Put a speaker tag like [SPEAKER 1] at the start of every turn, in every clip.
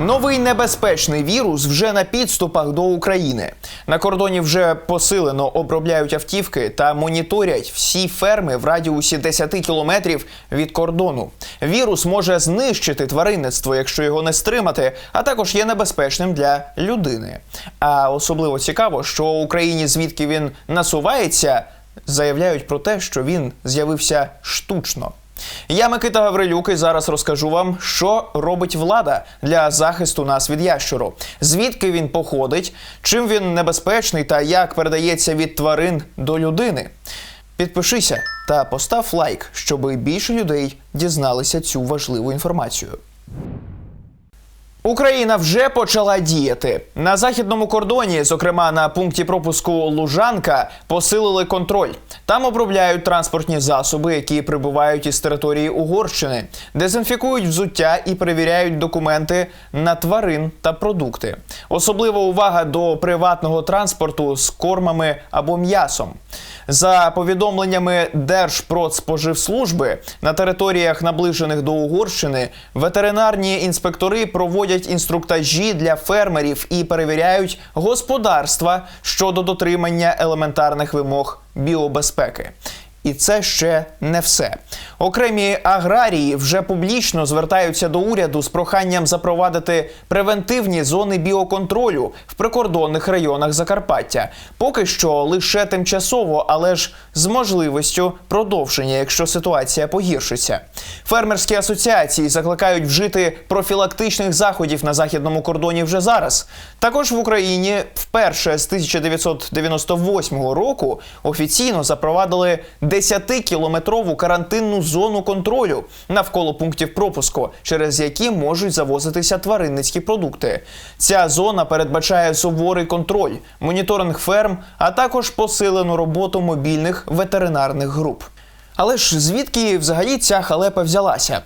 [SPEAKER 1] Новий небезпечний вірус вже на підступах до України. На кордоні вже посилено обробляють автівки та моніторять всі ферми в радіусі 10 кілометрів від кордону. Вірус може знищити тваринництво, якщо його не стримати, а також є небезпечним для людини. А особливо цікаво, що Україні, звідки він насувається, заявляють про те, що він з'явився штучно. Я Микита Гаврилюк і зараз розкажу вам, що робить влада для захисту нас від ящуру, звідки він походить, чим він небезпечний та як передається від тварин до людини. Підпишися та постав лайк, щоб більше людей дізналися цю важливу інформацію. Україна вже почала діяти на західному кордоні, зокрема на пункті пропуску Лужанка, посилили контроль. Там обробляють транспортні засоби, які прибувають із території Угорщини, дезінфікують взуття і перевіряють документи на тварин та продукти. Особлива увага до приватного транспорту з кормами або м'ясом. За повідомленнями Держпродспоживслужби на територіях, наближених до Угорщини, ветеринарні інспектори проводять інструктажі для фермерів і перевіряють господарства щодо дотримання елементарних вимог біобезпеки. І це ще не все. Окремі аграрії вже публічно звертаються до уряду з проханням запровадити превентивні зони біоконтролю в прикордонних районах Закарпаття. Поки що лише тимчасово, але ж з можливістю продовження, якщо ситуація погіршиться. Фермерські асоціації закликають вжити профілактичних заходів на західному кордоні вже зараз. Також в Україні вперше з 1998 року офіційно запровадили 10-кілометрову карантинну зону контролю навколо пунктів пропуску, через які можуть завозитися тваринницькі продукти. Ця зона передбачає суворий контроль, моніторинг ферм, а також посилену роботу мобільних ветеринарних груп. Але ж звідки взагалі ця халепа взялася?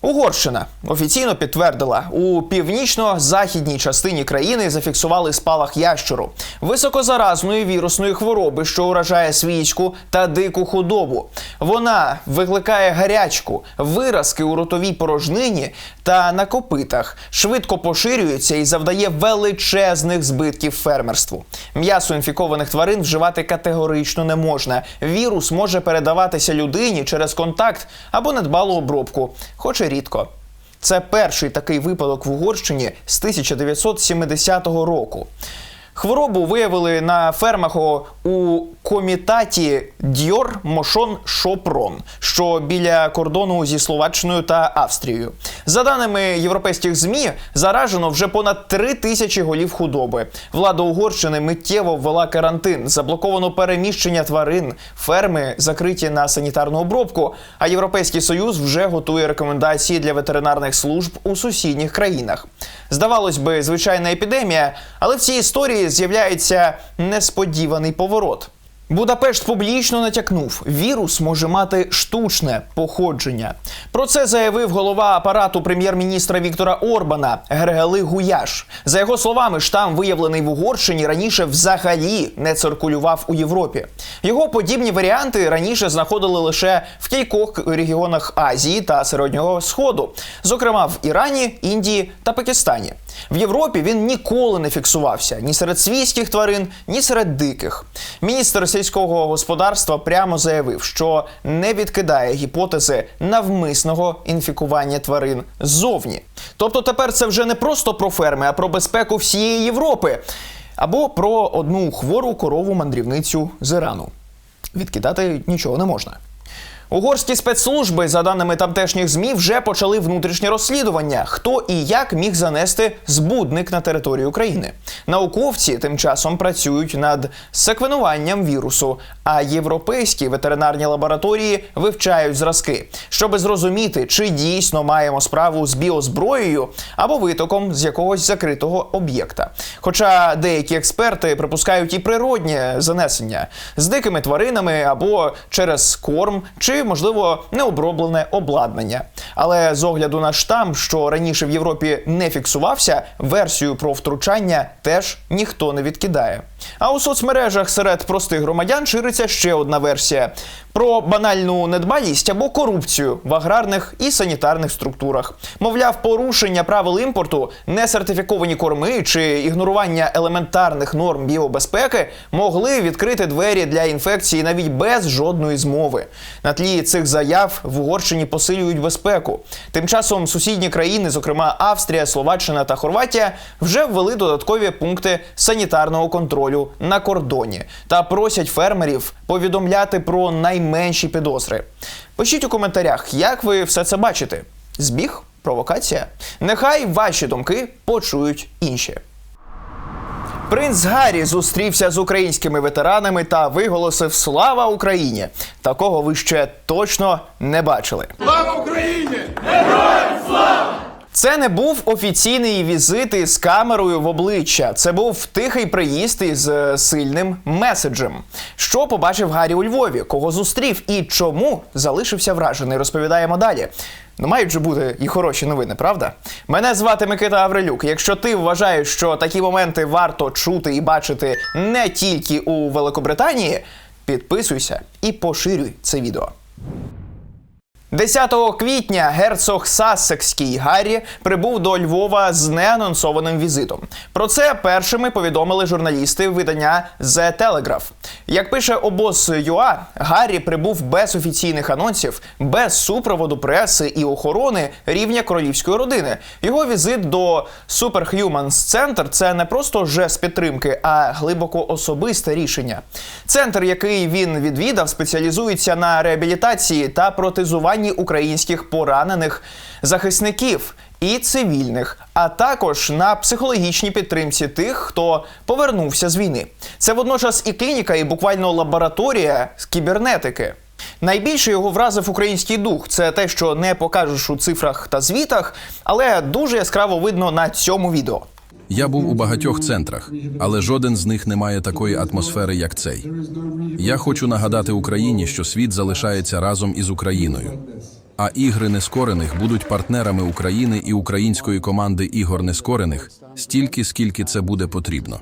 [SPEAKER 1] Угорщина офіційно підтвердила, у північно-західній частині країни зафіксували спалах ящуру, високозаразної вірусної хвороби, що уражає свічку та дику худобу. Вона викликає гарячку, виразки у ротовій порожнині та на копитах, швидко поширюється і завдає величезних збитків фермерству. М'ясо інфікованих тварин вживати категорично не можна. Вірус може передаватися людині через контакт або недбалу обробку, хоч рідко. Це перший такий випадок в Угорщині з 1970 року. Хворобу виявили на фермах у комітаті Дьор Мошон Шопрон, що біля кордону зі Словаччиною та Австрією. За даними європейських змі, заражено вже понад три тисячі голів худоби. Влада Угорщини миттєво ввела карантин, заблоковано переміщення тварин, ферми закриті на санітарну обробку. А Європейський Союз вже готує рекомендації для ветеринарних служб у сусідніх країнах. Здавалось би, звичайна епідемія, але в цій історії з'являється несподіваний поворот. Будапешт публічно натякнув, вірус може мати штучне походження. Про це заявив голова апарату прем'єр-міністра Віктора Орбана Грегали Гуяш. За його словами, штам, виявлений в Угорщині, раніше взагалі не циркулював у Європі. Його подібні варіанти раніше знаходили лише в кількох регіонах Азії та Середнього Сходу, зокрема в Ірані, Індії та Пакистані. В Європі він ніколи не фіксувався ні серед свійських тварин, ні серед диких. Міністр сільського господарства прямо заявив, що не відкидає гіпотези навмисного інфікування тварин ззовні. Тобто тепер це вже не просто про ферми, а про безпеку всієї Європи. Або про одну хвору корову мандрівницю з Ірану. Відкидати нічого не можна. Угорські спецслужби, за даними тамтешніх змі, вже почали внутрішнє розслідування, хто і як міг занести збудник на територію України. Науковці тим часом працюють над секвенуванням вірусу, а європейські ветеринарні лабораторії вивчають зразки, щоб зрозуміти, чи дійсно маємо справу з біозброєю або витоком з якогось закритого об'єкта. Хоча деякі експерти припускають і природнє занесення з дикими тваринами або через корм чи чи, можливо, необроблене обладнання. Але з огляду на штам, що раніше в Європі не фіксувався, версію про втручання теж ніхто не відкидає. А у соцмережах серед простих громадян шириться ще одна версія про банальну недбалість або корупцію в аграрних і санітарних структурах. Мовляв, порушення правил імпорту, несертифіковані корми чи ігнорування елементарних норм біобезпеки могли відкрити двері для інфекції навіть без жодної змови. На тлі цих заяв в Угорщині посилюють безпеку. Тим часом сусідні країни, зокрема Австрія, Словаччина та Хорватія, вже ввели додаткові пункти санітарного контролю на кордоні та просять фермерів повідомляти про найменші підозри. Пишіть у коментарях, як ви все це бачите. Збіг? Провокація? Нехай ваші думки почують інші. Принц Гаррі зустрівся з українськими ветеранами та виголосив Слава Україні! Такого ви ще точно не бачили.
[SPEAKER 2] Слава Україні!
[SPEAKER 1] Це не був офіційний візит із камерою в обличчя. Це був тихий приїзд із е, сильним меседжем. Що побачив Гаррі у Львові, кого зустрів і чому залишився вражений, розповідаємо далі. Ну, мають же бути і хороші новини, правда? Мене звати Микита Аврилюк. Якщо ти вважаєш, що такі моменти варто чути і бачити не тільки у Великобританії, підписуйся і поширюй це відео. 10 квітня герцог Сассекський Гаррі прибув до Львова з неанонсованим візитом. Про це першими повідомили журналісти видання The Telegraph. Як пише обоз ЮА, Гаррі прибув без офіційних анонсів, без супроводу преси і охорони рівня королівської родини. Його візит до Superhumans Center – це не просто жест підтримки, а глибоко особисте рішення. Центр, який він відвідав, спеціалізується на реабілітації та протезуванні українських поранених захисників і цивільних, а також на психологічній підтримці тих, хто повернувся з війни. Це водночас і клініка, і буквально лабораторія з кібернетики. Найбільше його вразив український дух. Це те, що не покажеш у цифрах та звітах, але дуже яскраво видно на цьому відео.
[SPEAKER 3] Я був у багатьох центрах, але жоден з них не має такої атмосфери, як цей. Я хочу нагадати Україні, що світ залишається разом із Україною. А ігри нескорених будуть партнерами України і української команди ігор нескорених стільки, скільки це буде потрібно.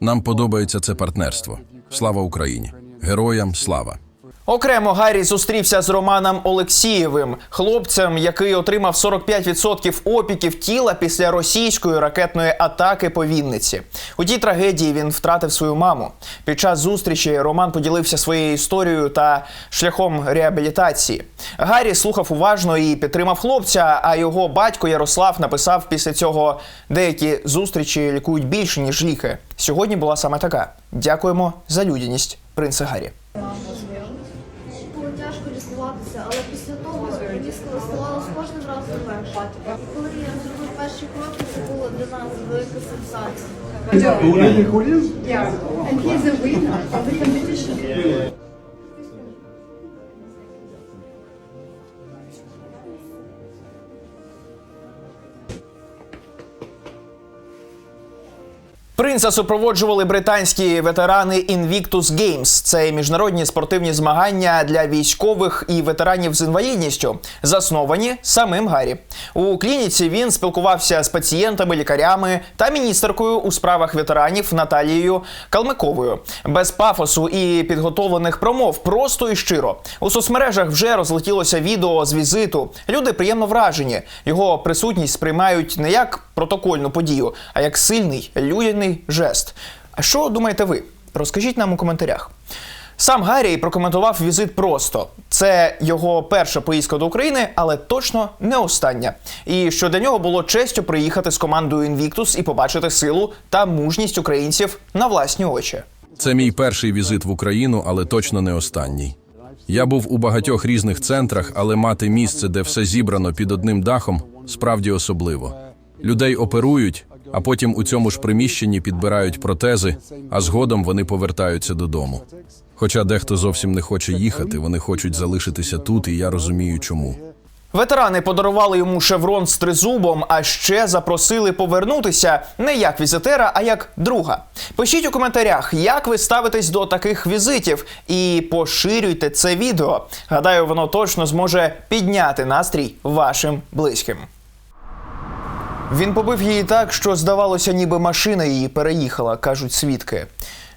[SPEAKER 3] Нам подобається це партнерство. Слава Україні! Героям слава!
[SPEAKER 1] Окремо Гаррі зустрівся з Романом Олексієвим, хлопцем, який отримав 45% опіків тіла після російської ракетної атаки по Вінниці. У тій трагедії він втратив свою маму. Під час зустрічі Роман поділився своєю історією та шляхом реабілітації. Гаррі слухав уважно і підтримав хлопця. А його батько Ярослав написав після цього деякі зустрічі лікують більше ніж ліки. Сьогодні була саме така. Дякуємо за людяність, принце Гаррі.
[SPEAKER 4] Було тяжко лікуватися, але після того мені ставало з кожним разом легше. І коли я зробив перші кроки, це було для нас велика сенсація.
[SPEAKER 5] Yeah, and he's a winner of the competition.
[SPEAKER 1] Принца супроводжували британські ветерани Invictus Games. Це міжнародні спортивні змагання для військових і ветеранів з інвалідністю, засновані самим Гаррі. У клініці він спілкувався з пацієнтами, лікарями та міністеркою у справах ветеранів Наталією Калмиковою. Без пафосу і підготовлених промов, просто і щиро. У соцмережах вже розлетілося відео з візиту. Люди приємно вражені. Його присутність сприймають не як протокольну подію, а як сильний людяний жест. А що думаєте ви? Розкажіть нам у коментарях. Сам Гаррі прокоментував візит просто. Це його перша поїздка до України, але точно не остання. І що для нього було честю приїхати з командою Invictus і побачити силу та мужність українців на власні очі.
[SPEAKER 3] Це мій перший візит в Україну, але точно не останній. Я був у багатьох різних центрах, але мати місце, де все зібрано під одним дахом, справді особливо. Людей оперують, а потім у цьому ж приміщенні підбирають протези, а згодом вони повертаються додому. Хоча дехто зовсім не хоче їхати, вони хочуть залишитися тут, і я розумію, чому.
[SPEAKER 1] Ветерани подарували йому шеврон з тризубом, а ще запросили повернутися не як візитера, а як друга. Пишіть у коментарях, як ви ставитесь до таких візитів, і поширюйте це відео. Гадаю, воно точно зможе підняти настрій вашим близьким. Він побив її так, що здавалося, ніби машина її переїхала, кажуть свідки.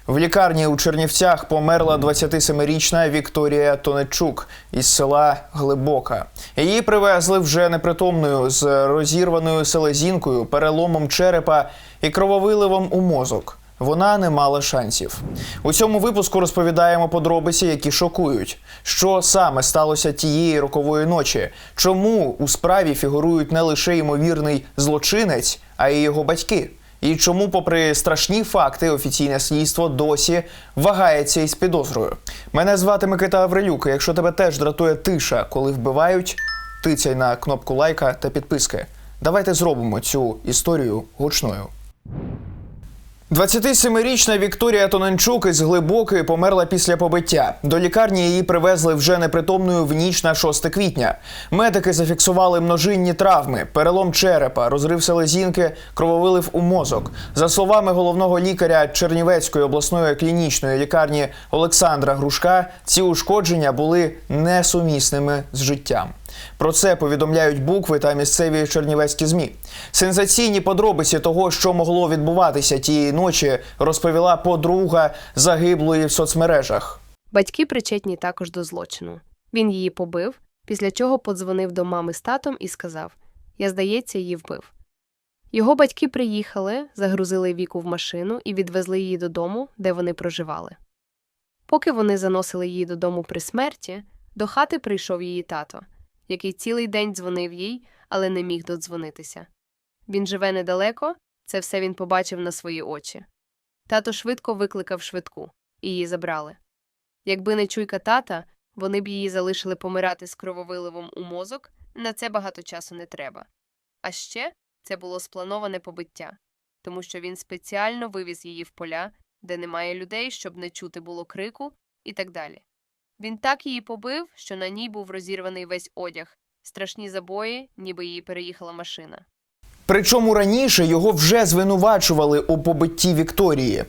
[SPEAKER 1] В лікарні у Чернівцях померла 27-річна Вікторія Тонечук із села Глибока. Її привезли вже непритомною з розірваною селезінкою, переломом черепа і крововиливом у мозок. Вона не мала шансів. У цьому випуску розповідаємо подробиці, які шокують. Що саме сталося тієї рокової ночі? Чому у справі фігурують не лише ймовірний злочинець, а й його батьки? І чому, попри страшні факти, офіційне слідство досі вагається із підозрою? Мене звати Микита Аврилюк. Якщо тебе теж дратує тиша, коли вбивають, тицяй на кнопку лайка та підписки. Давайте зробимо цю історію гучною. 27-річна Вікторія Тоненчук із Глибокої померла після побиття. До лікарні її привезли вже непритомною в ніч на 6 квітня. Медики зафіксували множинні травми, перелом черепа, розрив селезінки, крововилив у мозок. За словами головного лікаря Чернівецької обласної клінічної лікарні Олександра Грушка, ці ушкодження були несумісними з життям. Про це повідомляють букви та місцеві чернівецькі змі. Сенсаційні подробиці того, що могло відбуватися тієї ночі, розповіла подруга загиблої в соцмережах.
[SPEAKER 2] Батьки причетні також до злочину. Він її побив, після чого подзвонив до мами з татом і сказав: Я, здається, її вбив. Його батьки приїхали, загрузили віку в машину і відвезли її додому, де вони проживали. Поки вони заносили її додому при смерті, до хати прийшов її тато, який цілий день дзвонив їй, але не міг додзвонитися. Він живе недалеко, це все він побачив на свої очі. Тато швидко викликав швидку, і її забрали. Якби не чуйка тата, вони б її залишили помирати з крововиливом у мозок, на це багато часу не треба. А ще це було сплановане побиття, тому що він спеціально вивіз її в поля, де немає людей, щоб не чути було крику, і так далі. Він так її побив, що на ній був розірваний весь одяг, страшні забої, ніби її переїхала машина.
[SPEAKER 1] Причому раніше його вже звинувачували у побитті Вікторії.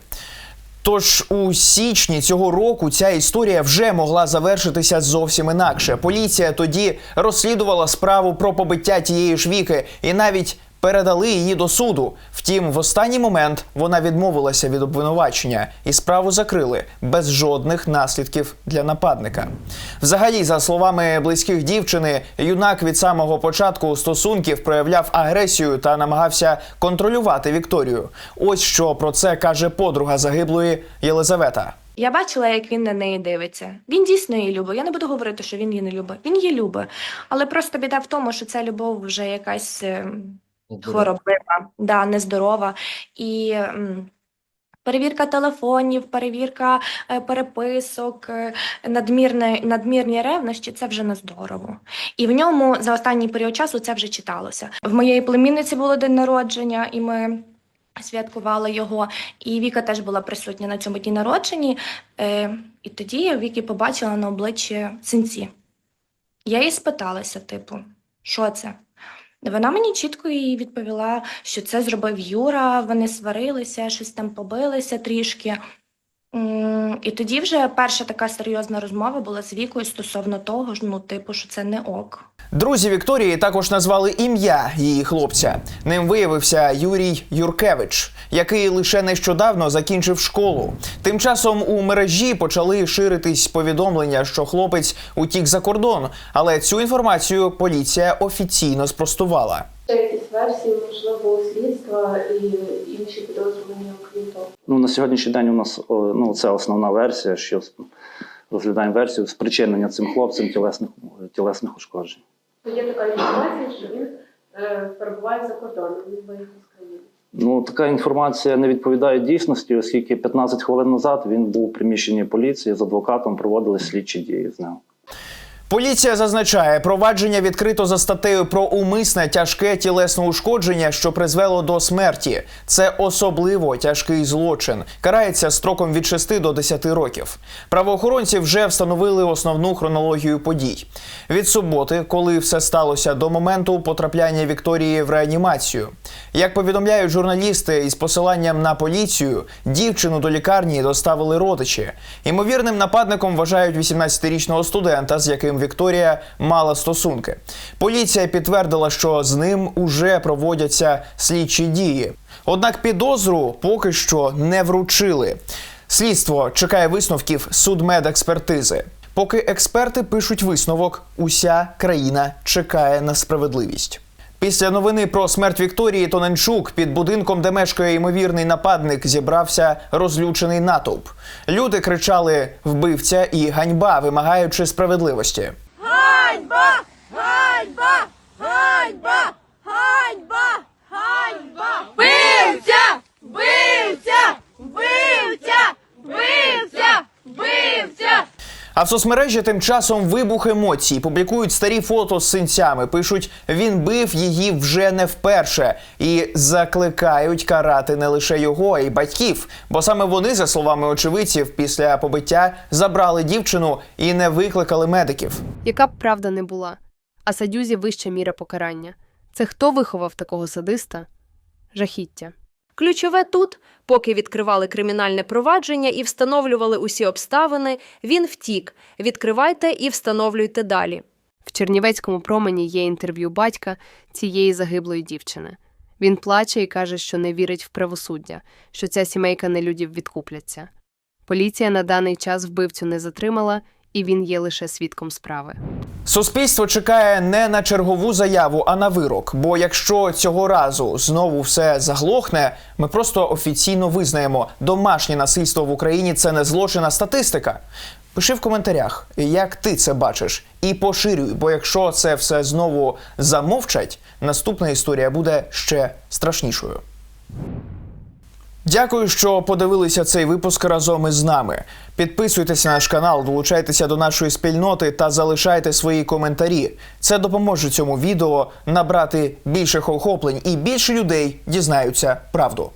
[SPEAKER 1] Тож у січні цього року ця історія вже могла завершитися зовсім інакше. Поліція тоді розслідувала справу про побиття тієї ж віки і навіть передали її до суду. Втім, в останній момент вона відмовилася від обвинувачення і справу закрили без жодних наслідків для нападника. Взагалі, за словами близьких дівчини, юнак від самого початку стосунків проявляв агресію та намагався контролювати Вікторію. Ось що про це каже подруга загиблої Єлизавета.
[SPEAKER 6] Я бачила, як він на неї дивиться. Він дійсно її любить. Я не буду говорити, що він її не любить. Він її любить. Але просто біда в тому, що ця любов вже якась е, хвороблива, да, нездорова. І перевірка телефонів, перевірка е, переписок, е, надмірні ревнощі це вже не здорово. І в ньому за останній період часу це вже читалося. В моєї племінниці було день народження, і ми. Святкували його, і Віка теж була присутня на цьому дні народженні. Е, і тоді Віки побачила на обличчі синці. Я їй спиталася, типу, що це? Вона мені чітко їй відповіла, що це зробив Юра, вони сварилися, щось там побилися трішки. І тоді вже перша така серйозна розмова була з Вікою стосовно того, ж, ну, типу, що це не ок.
[SPEAKER 1] Друзі Вікторії також назвали ім'я її хлопця. Ним виявився Юрій Юркевич, який лише нещодавно закінчив школу. Тим часом у мережі почали ширитись повідомлення, що хлопець утік за кордон, але цю інформацію поліція офіційно спростувала.
[SPEAKER 7] Ще якісь версії, можливо, слідства і інші підозрювані, окрім того.
[SPEAKER 8] Ну, на сьогоднішній день у нас ну, це основна версія, що розглядаємо версію спричинення цим хлопцям тілесних, тілесних ушкоджень.
[SPEAKER 7] Є така інформація, що він е, перебуває за кордоном, він виїхав з країни.
[SPEAKER 8] Ну, така інформація не відповідає дійсності, оскільки 15 хвилин назад він був у приміщенні поліції з адвокатом, проводили слідчі дії з ним.
[SPEAKER 1] Поліція зазначає, провадження відкрито за статтею про умисне тяжке тілесне ушкодження, що призвело до смерті. Це особливо тяжкий злочин. Карається строком від 6 до 10 років. Правоохоронці вже встановили основну хронологію подій. Від суботи, коли все сталося до моменту потрапляння Вікторії в реанімацію. Як повідомляють журналісти із посиланням на поліцію, дівчину до лікарні доставили родичі. Ймовірним нападником вважають 18-річного студента, з яким Вікторія мала стосунки. Поліція підтвердила, що з ним уже проводяться слідчі дії. Однак підозру поки що не вручили. Слідство чекає висновків судмедекспертизи. Поки експерти пишуть висновок, уся країна чекає на справедливість. Після новини про смерть Вікторії Тоненчук під будинком, де мешкає ймовірний нападник, зібрався розлючений натовп. Люди кричали вбивця і ганьба, вимагаючи справедливості. А в соцмережі тим часом вибух емоцій. Публікують старі фото з синцями. Пишуть, він бив її вже не вперше і закликають карати не лише його, а й батьків. Бо саме вони, за словами очевидців, після побиття забрали дівчину і не викликали медиків.
[SPEAKER 2] Яка б правда не була, а садюзі вища міра покарання. Це хто виховав такого садиста? Жахіття.
[SPEAKER 9] Ключове тут, поки відкривали кримінальне провадження і встановлювали усі обставини, він втік. Відкривайте і встановлюйте далі.
[SPEAKER 2] В Чернівецькому промені є інтерв'ю батька цієї загиблої дівчини. Він плаче і каже, що не вірить в правосуддя, що ця сімейка нелюдів відкупляться. Поліція на даний час вбивцю не затримала, і він є лише свідком справи.
[SPEAKER 1] Суспільство чекає не на чергову заяву, а на вирок. Бо якщо цього разу знову все заглохне, ми просто офіційно визнаємо, домашнє насильство в Україні це не злочин, а статистика. Пиши в коментарях, як ти це бачиш, і поширюй, бо якщо це все знову замовчать, наступна історія буде ще страшнішою. Дякую, що подивилися цей випуск разом із нами. Підписуйтесь на наш канал, долучайтеся до нашої спільноти та залишайте свої коментарі. Це допоможе цьому відео набрати більших охоплень і більше людей дізнаються правду.